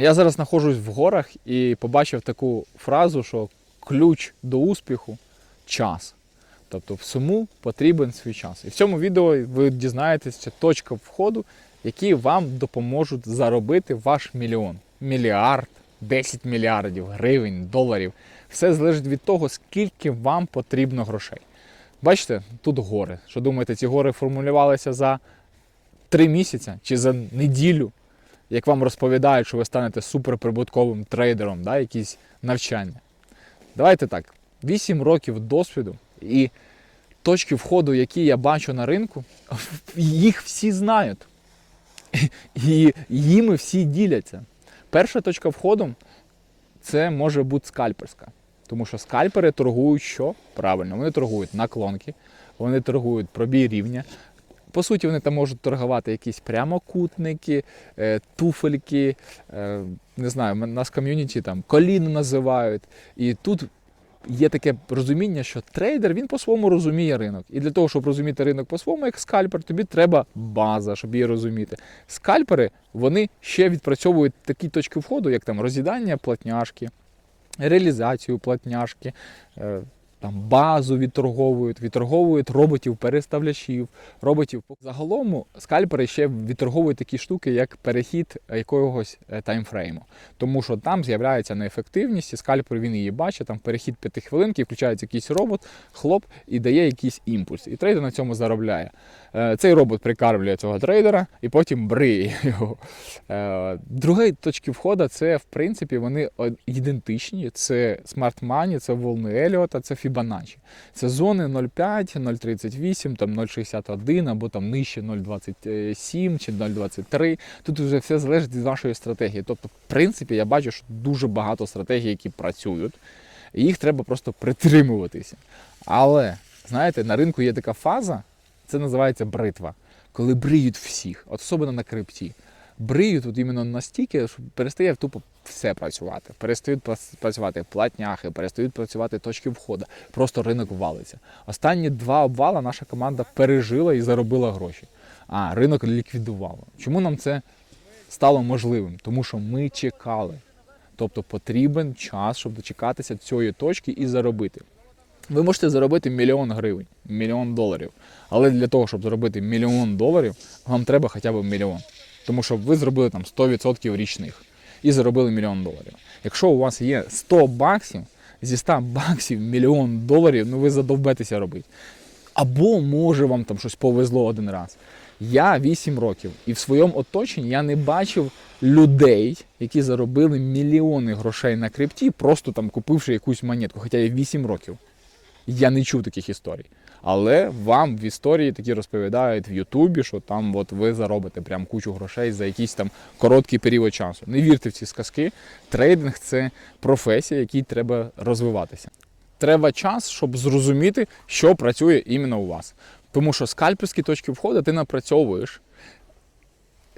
Я зараз знаходжусь в горах і побачив таку фразу, що ключ до успіху час. Тобто всьому потрібен свій час. І в цьому відео ви дізнаєтеся точка входу, які вам допоможуть заробити ваш мільйон, мільярд, 10 мільярдів гривень, доларів. Все залежить від того, скільки вам потрібно грошей. Бачите, тут гори. Що думаєте, ці гори формулювалися за три місяці чи за неділю? Як вам розповідають, що ви станете суперприбутковим трейдером, да, якісь навчання. Давайте так, 8 років досвіду і точки входу, які я бачу на ринку, їх всі знають. І їми всі діляться. Перша точка входу це може бути скальперська. Тому що скальпери торгують що? Правильно, вони торгують наклонки, вони торгують пробій рівня, по суті, вони там можуть торгувати якісь прямокутники, е, туфельки, е, не знаю, нас ком'юніті там коліно називають. І тут є таке розуміння, що трейдер він по-своєму розуміє ринок. І для того, щоб розуміти ринок по-своєму, як скальпер, тобі треба база, щоб її розуміти. Скальпери вони ще відпрацьовують такі точки входу, як там роз'їдання платняшки, реалізацію платняшки. Е, Там базу відторговують, відторговують роботів, переставлячів, роботів. Загалом скальпери ще відторговують такі штуки, як перехід якогось е, таймфрейму. Тому що там з'являється неефективність, і скальпер він її бачить, там перехід 5 хвилинки, включається якийсь робот, хлоп і дає якийсь імпульс. І трейдер на цьому заробляє. Е, Цей робот прикармлює цього трейдера і потім бриє його. Е, Другі точки входу це, в принципі, вони ідентичні. Це Smart Money, це волни Еліота, це Fibonacci. Це зони 0,5, 0,38, там 0,61 або там нижче 0,27 чи 0,23. Тут вже все залежить від вашої стратегії. Тобто, в принципі, я бачу, що дуже багато стратегій, які працюють, і їх треба просто притримуватися. Але, знаєте, на ринку є така фаза, це називається бритва, коли бриють всіх, особливо на крипті. Бриють тут іменно настільки, що перестає тупо все працювати. Перестають працювати платняхи, перестають працювати точки входу. Просто ринок валиться. Останні два обвала наша команда пережила і заробила гроші. А ринок ліквідувало. Чому нам це стало можливим? Тому що ми чекали. Тобто потрібен час, щоб дочекатися цієї точки і заробити. Ви можете заробити мільйон гривень, мільйон доларів. Але для того, щоб заробити мільйон доларів, вам треба хоча б мільйон. Тому що ви зробили там 100% річних і заробили мільйон доларів. Якщо у вас є 100 баксів, зі 100 баксів мільйон доларів, ну ви задовбетеся робити. Або може вам там щось повезло один раз. Я 8 років, і в своєму оточенні я не бачив людей, які заробили мільйони грошей на крипті, просто там купивши якусь монетку, хоча я 8 років. Я не чув таких історій. Але вам в історії такі розповідають в Ютубі, що там от ви заробите прям кучу грошей за якийсь там короткий період часу. Не вірте в ці сказки. Трейдинг це професія, якій треба розвиватися. Треба час, щоб зрозуміти, що працює іменно у вас. Тому що скальперські точки входу ти напрацьовуєш.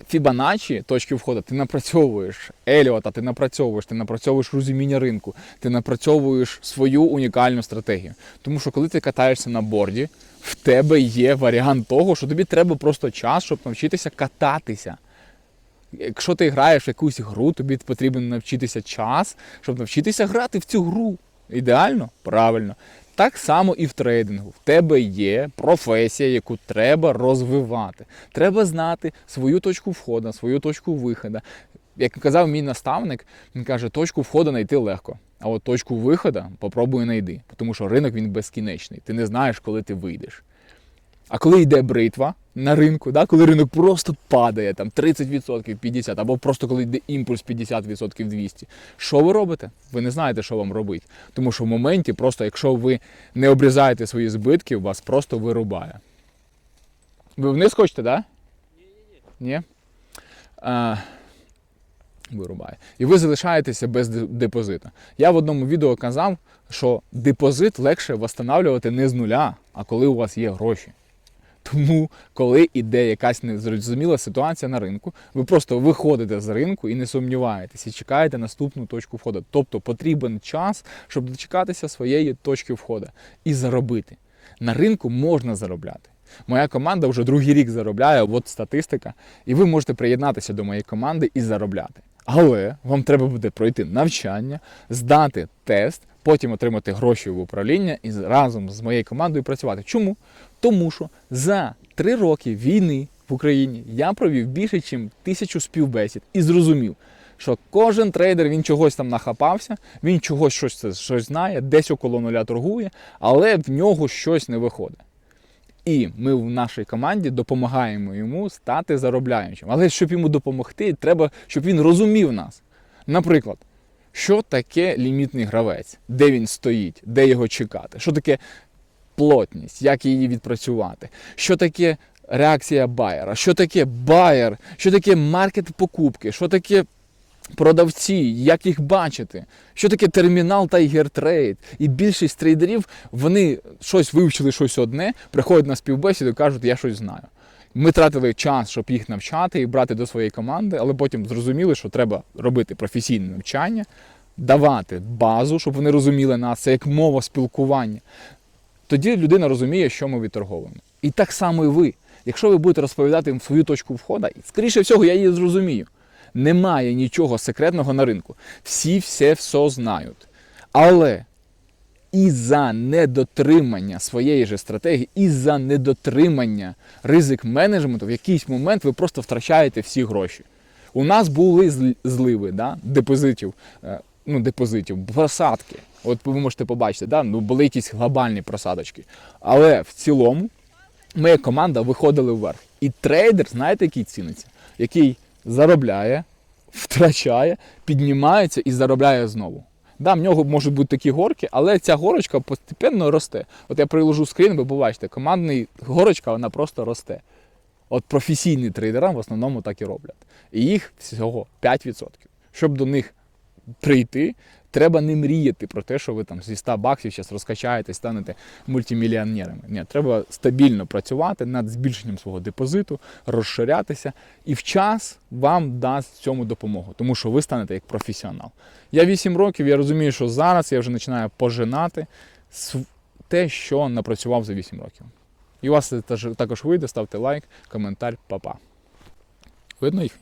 Фібоначчі точки входу ти напрацьовуєш Еліота, ти напрацьовуєш, ти напрацьовуєш розуміння ринку, ти напрацьовуєш свою унікальну стратегію. Тому що коли ти катаєшся на борді, в тебе є варіант того, що тобі треба просто час, щоб навчитися кататися. Якщо ти граєш в якусь гру, тобі потрібен навчитися час, щоб навчитися грати в цю гру. Ідеально? Правильно. Так само і в трейдингу. В тебе є професія, яку треба розвивати. Треба знати свою точку входу, свою точку виходу. Як казав мій наставник, він каже, точку входу знайти легко. А от точку виходу попробуй знайди. Тому що ринок він безкінечний. Ти не знаєш, коли ти вийдеш. А коли йде бритва на ринку, да, коли ринок просто падає, там 30%, 50%, або просто коли йде імпульс 50%, 200%, що ви робите? Ви не знаєте, що вам робити. Тому що в моменті, просто якщо ви не обрізаєте свої збитки, вас просто вирубає. Ви вниз хочете, так? Да? Ні. А, вирубає. І ви залишаєтеся без де- депозита. Я в одному відео казав, що депозит легше встановлювати не з нуля, а коли у вас є гроші. Тому, коли іде якась незрозуміла ситуація на ринку, ви просто виходите з ринку і не сумніваєтесь, і чекаєте наступну точку входу. Тобто потрібен час, щоб дочекатися своєї точки входу і заробити. На ринку можна заробляти. Моя команда вже другий рік заробляє, от статистика, і ви можете приєднатися до моєї команди і заробляти. Але вам треба буде пройти навчання, здати тест, потім отримати гроші в управління і разом з моєю командою працювати. Чому? Тому що за три роки війни в Україні я провів більше, ніж тисячу співбесід і зрозумів, що кожен трейдер він чогось там нахапався, він чогось щось, щось знає, десь около нуля торгує, але в нього щось не виходить. І ми в нашій команді допомагаємо йому стати заробляючим. Але щоб йому допомогти, треба, щоб він розумів нас. Наприклад, що таке лімітний гравець, де він стоїть, де його чекати, що таке плотність, як її відпрацювати, що таке реакція байера, що таке байер, що таке маркет покупки, що таке продавці, як їх бачити, що таке термінал Tiger Trade. І більшість трейдерів вони щось вивчили щось одне, приходять на співбесіду і кажуть, я щось знаю. Ми тратили час, щоб їх навчати і брати до своєї команди, але потім зрозуміли, що треба робити професійне навчання, давати базу, щоб вони розуміли нас, це як мова спілкування. Тоді людина розуміє, що ми відторговуємо. І так само і ви. Якщо ви будете розповідати їм свою точку входу, скоріше всього, я її зрозумію. Немає нічого секретного на ринку. Всі все все знають. Але із-за недотримання своєї ж стратегії, із-за недотримання ризик менеджменту, в якийсь момент ви просто втрачаєте всі гроші. У нас були зливи да, депозитів, е, ну, депозитів, просадки. От ви можете побачити, да, ну, були якісь глобальні просадочки. Але в цілому ми як команда виходили вверх. І трейдер, знаєте, який ціниться? Який заробляє, втрачає, піднімається і заробляє знову. Да, в нього можуть бути такі горки, але ця горочка постепенно росте. От я приложу скрін, ви побачите, командний горочка вона просто росте. От професійні трейдера в основному так і роблять. І їх всього 5%. Щоб до них прийти, треба не мріяти про те, що ви там зі 100 баксів зараз розкачаєтесь, станете мультимільйонерами. Ні, треба стабільно працювати над збільшенням свого депозиту, розширятися, і в час вам дасть цьому допомогу, тому що ви станете як професіонал. Я 8 років, я розумію, що зараз я вже починаю пожинати те, що напрацював за 8 років. І у вас це також вийде, ставте лайк, коментар, па-па. Видно їх?